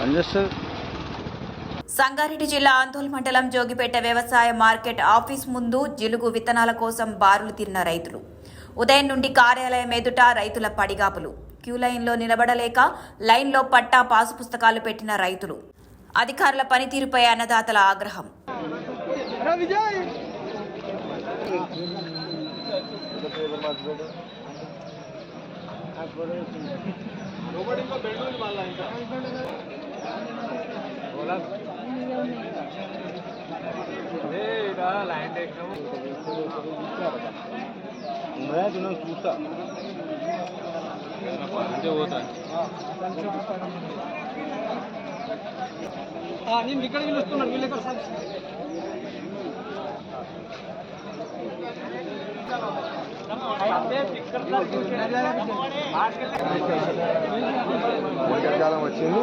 పనిచేస్తుంది. సంగారెడ్డి జిల్లా ఆందోళన మండలం జోగిపేట వ్యవసాయ మార్కెట్ ఆఫీస్ ముందు జిలుగు విత్తనాల కోసం బారులు తిన్న రైతులు. ఉదయం నుండి కార్యాలయం ఎదుట రైతుల పడిగాపులు. క్యూ లైన్లో నిలబడలేక లైన్లో పట్టా పాసు పుస్తకాలు పెట్టిన రైతులు. అధికారుల పనితీరుపై అన్నదాతల ఆగ్రహం. చూస్తా నేను ఇక్కడ పిలుస్తున్నాను వీళ్ళు ఎక్కడ సార్ వర్షాకాలం వచ్చింది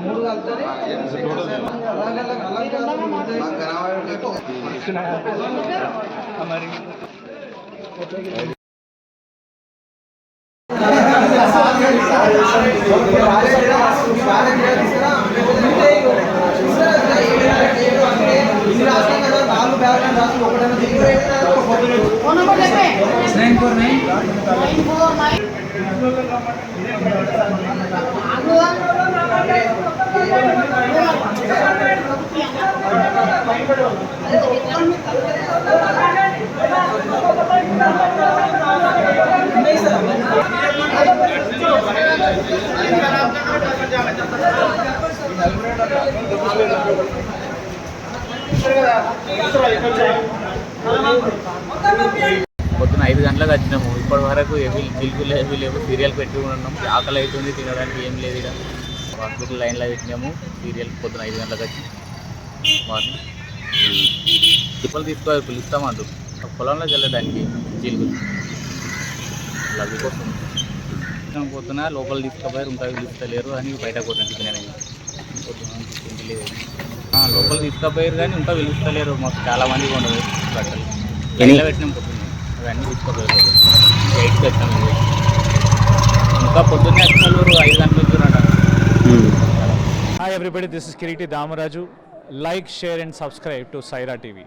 మూడు కలుపుతుంది nine four nine nine four nine పొద్దున ఐదు గంటలకు వచ్చినాము. ఇప్పటి వరకు ఏమి జిలుగులు ఏమీ లేవు. సీరియల్ పెట్టి ఉన్నాం. ఆకలి అవుతుంది తినడానికి ఏం లేదు ఇక్కడ హాస్పిటల్ లైన్లో పెట్టినాము. సీరియల్ పొద్దున ఐదు గంటలకు వచ్చి మార్నింగ్. తిప్పలు తీసుకోవాలి పిలుస్తామంటారు పొలంలోకి వెళ్ళడానికి జిలుగులు లగ్గు కోసం. పోతున్నా లోపల తీసుకుపోయారు ఇంకా పిలుస్తలేరు అని బయట కొట్టిన లోపల తీసుకుపోయారు కానీ ఇంకా పిలుస్తలేరు. మాకు చాలా మంది ఉండదు బట్టలు. పెట్టినాం. అన్నీ తీసుకోగలుగుతారు ఎయిట్ పెట్టాం అని చెప్పి ఇంకా పొద్దున్న నెలూరు ఐదు అనుకుంటున్నాడు hi everybody this is Kiriti Damaraju like share and subscribe to Saira TV